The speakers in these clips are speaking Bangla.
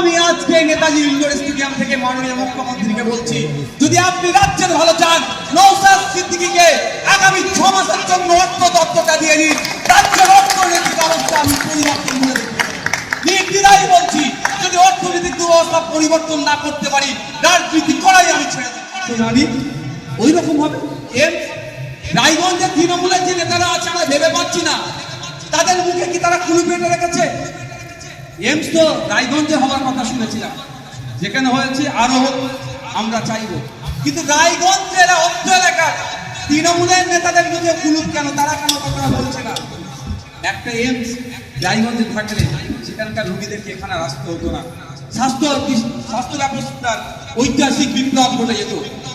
আমি আজকে নেতাজি ইন্ডোর স্টেডিয়াম থেকে মাননীয় মুখ্যমন্ত্রীকে বলছি, যদি আপনি রাজ্যের ভালো চান নৌসাদ সিদ্দিকিকে আগামী ছ মাসের জন্য অর্থ তত্ত্বটা দিয়ে দিন রাজ্যের অর্থনৈতিক অবস্থা আমি পরিবর্তন করে নির্দ্বিধায় বলছি, যদি অর্থনৈতিক দুরবস্থা পরিবর্তন না করতে পারি, রাজনীতি করাই আমি ছেড়ে জানি ওই রকম হবে। এর রায়গঞ্জের তৃণমূলের যে নেতারা আছে, আমরা ভেবে পাচ্ছি না। তাদের মুখে কি তারা খুলু পেটে রেখেছে? এমস তো রায়গঞ্জে হওয়ার কথা শুনেছিলাম। যেখানে হয়েছে আরও আমরা চাইব। কিন্তু রায়গঞ্জ জেলা অর্থ এলাকার তৃণমূলের নেতাদের মুখে কুলুপ কেন? তারা কেন কথা বলছে না? একটা এমস রায়গঞ্জে থাকলে সেখানকার রোগীদেরকে এখানে আসতে হতো না। স্বাস্থ্য স্বাস্থ্য ব্যবস্থার ঐতিহাসিক বিপ্লব ঘটে যেত।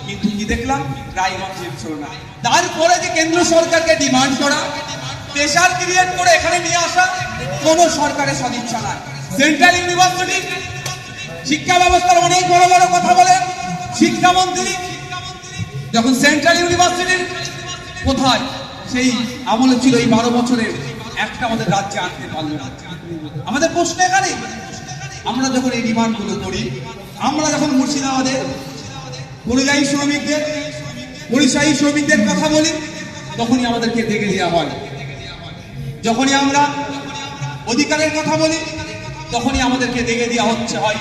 কিন্তু কি দেখলাম? রায়গঞ্জ এমস হলো না। তারপরে যে কেন্দ্র সরকারকে ডিমান্ড করা প্রেশার ক্রিয়েট করে এখানে নিয়ে আসা, কোনো সরকারের সদিচ্ছা নাই। সেন্ট্রাল ইউনিভার্সিটি শিক্ষা ব্যবস্থার অনেক বড় বড় কথা বলেন। শিক্ষামন্ত্রী, যখন সেন্ট্রাল ইউনিভার্সিটির কোথায়, সেই আমলে ছিল এই বারো বছরের, একটা আমাদের রাজ্যে আনতে পারল আমাদের প্রশ্ন এখানে, আমরা যখন এই ডিমান্ডগুলো করি, আমরা যখন মুর্শিদাবাদের পরিযায়ী শ্রমিকদের পরিযায়ী শ্রমিকদের কথা বলি, তখনই আমাদেরকে দেখে দেওয়া হয়। যখনই আমরা অধিকারের কথা বলি তখনই আমাদেরকে দেখে দেওয়া হচ্ছে, হয়।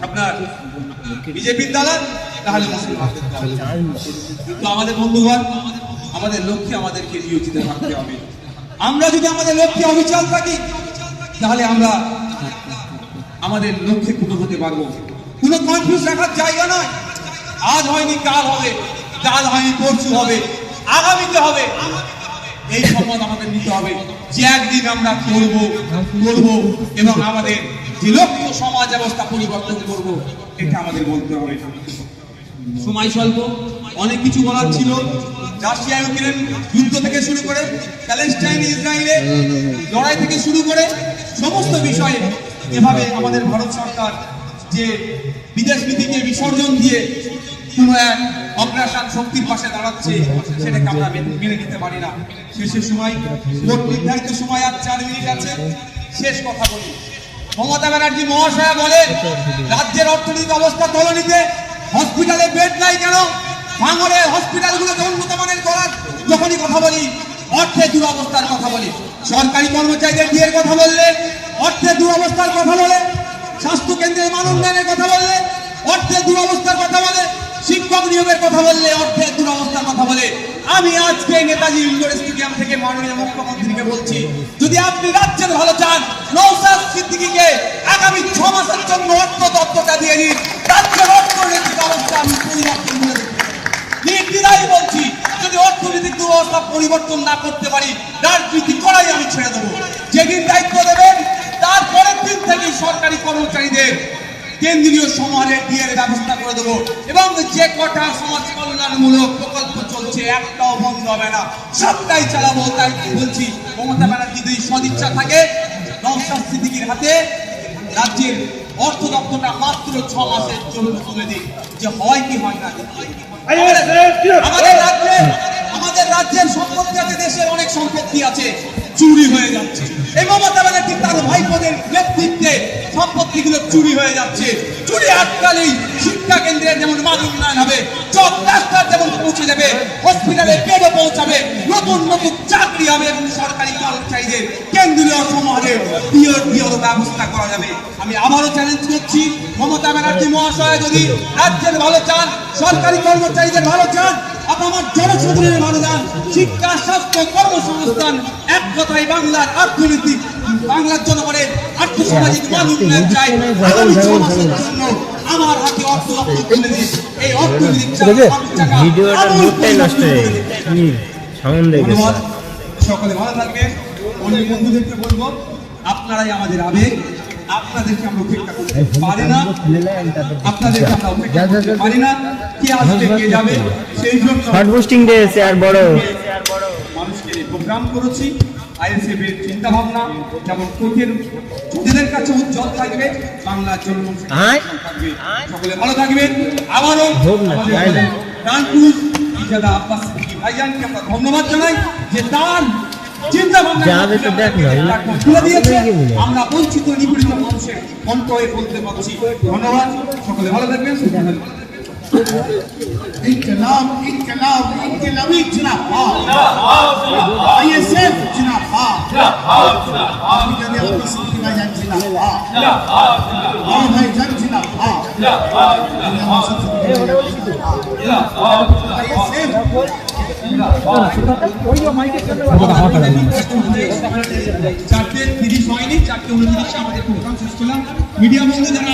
আপনার বিজেপির দালাল, তাহলে। কিন্তু আমাদের বন্ধুগণ, আমাদের লক্ষ্যে আমাদেরকে নিয়োজিত থাকতে হবে। আমরা যদি আমাদের লক্ষ্যে অবিচল থাকি, তাহলে আমরা আমাদের লক্ষ্যে পূর্ণ হতে পারব। কোনো কনফিউজ রাখার জায়গা নয়। আজ হয়নি, কাল হবে। কাল হয়নি, পরশু হবে। আগামীতে হবে। এই সম্মান আমাদের নিতে হবে। যে একদিন আমরা করব করব এবং আমাদের যে লক্ষ্য সমাজ ব্যবস্থা পরিবর্তন করব, এটা আমাদের বলতে হবে। সময় স্বল্প, অনেক কিছু বলার ছিল। রাশিয়া ইউক্রেন যুদ্ধ থেকে শুরু করে, প্যালেস্টাইন ইসরায়েলে লড়াই থেকে শুরু করে সমস্ত বিষয়ে এভাবে আমাদের ভারত সরকার যে বিদেশ নীতিকে বিসর্জন দিয়ে কোনো এক অগ্রাসন শক্তির পাশে দাঁড়াচ্ছে, সেটাকে আমরা মেনে নিতে পারি না। শেষের সময় ভোট নির্ধারিত সময় আর চার মিনিট আছে। শেষ কথা বলি। মমতা ব্যানার্জি মহাশয়া বলেন, রাজ্যের অর্থনৈতিক অবস্থা তলনিতে হসপিটালে বেড নাই কেন? ভাঙড়ে হসপিটালগুলোকে উন্নত মানের করার যখনই কথা বলি অর্থের দুরবস্থার কথা বলি। সরকারি কর্মচারীদের বিয়ের কথা বললে অর্থের দুরবস্থার কথা বলে স্বাস্থ্য কেন্দ্রের মান উন্নয়নের কথা বললে অর্থের দুরবস্থার কথা বলে শিক্ষক নিয়োগের কথা বললে, অর্থের দুরবস্থার কথা বলে। আমি আজকে নেতাজি ইন্ডোর স্টেডিয়াম থেকে মাননীয় মুখ্যমন্ত্রীকে বলছি, যদি আপনি রাজ্যের ভালো চান, নৌসাদ সিদ্দিকিকে আগামী ছ মাসের জন্য অর্থ তত্ত্বটা দিয়ে দিন রাজ্যের অর্থনৈতিক অবস্থা আমি পরিবর্তন করে দেব বলছি, যদি অর্থনৈতিক দুরবস্থা পরিবর্তন না করতে পারি, রাজনীতি করাই আমি ছেড়ে দেবো। যেদিন দায়িত্ব দেবেন, তারপরের দিন থেকেই সরকারি কর্মচারীদের কেন্দ্রীয় সমাজের বিয়ের ব্যবস্থা করে দেবো। এবং যে কটা সমাজ কল্যাণমূলক প্রকল্প চলছে একটাও বন্ধ হবে না। সবটাই চালাবো তাই বলছি? মমতা ব্যানার্জি যদি সদিচ্ছা থাকে নওশাদ সিদ্দিকীর হাতে রাজ্যের অর্থ দপ্তরটা মাত্র ছ মাসের জন্য তুলে দিই যে হয় কি হয় না। আমাদের- আমাদের রাজ্যে আমাদের রাজ্যের সম্পত্তি আছে দেশের অনেক সম্পত্তি আছে চুরি হয়ে যাচ্ছে। এই মমতা ব্যানার্জি তার ভাইপোদের নেতৃত্বে সম্পত্তিগুলো চুরি হয়ে যাচ্ছে। চুরি আটকালেই শিক্ষা কেন্দ্রের যেমন মান উন্নয়ন হবে চক রাস্তার যেমন পৌঁছে যাবে হসপিটালে বেডও পৌঁছাবে, নতুন নতুন চাকরি হবে এবং সরকারি কর্মচারীদের কেন্দ্রীয় সমাজে পিওর পিওর ব্যবস্থা করা যাবে। আমি আবারও চ্যালেঞ্জ করছি, মমতা ব্যানার্জি মহাশয় যদি রাজ্যের ভালো চান, সরকারি কর্মচারীদের ভালো চান, আপনার জনসাধারণের ভালো চান, শিক্ষা, স্বাস্থ্য, কর্মসংস্থান কথায় বাংলার অর্থনীতিক বাংলার জনগণের আর্থসামাজিক মান উন্নয়ন চাই আগামী ছ মাসের জন্য আমার হাতে অর্থ তুলে দিন এই ভিডিওটার আমূল মুখটাই নষ্ট হয়ে সাউন্ড সকলে ভালো থাকবেন। অনেক বন্ধুদেরকে বলব আপনারাই আমাদের আবেগ। আপনাদেরকে আমরা উপেক্ষা করতে পারি না। আপনাদেরকে আমরা উপেক্ষা করতে পারি না। কে আসবে কে যাবে সেই জন্য শর্ট পোস্টিং দিয়েছে আর বড়। মানুষকে প্রোগ্রাম করেছি আইএসএফ এর চিন্তা ভাবনা যেমন কোর্টের জটিলের কাছে উজ্জ্বল থাকবে বাংলার জন্য থাকবে। সকলে ভালো থাকবেন। আবারও ইজাদা আব্বাস ভাইজানকে আমরা ধন্যবাদ জানাই যে তার? আমরা বঞ্চিত নিপীড়িত মানুষের কণ্ঠ বলতে পারছি ধন্যবাদ। সকলে ভালো থাকবেন। انقلاب انقلاب انقلابی جناب آئیسیف جناب جناب ভাই জান জনাব চারটে তিরিশ হয়নি, চারটে উনত্রিশে আমাদের প্রোগ্রাম শেষ করলাম। মিডিয়া বন্ধু যারা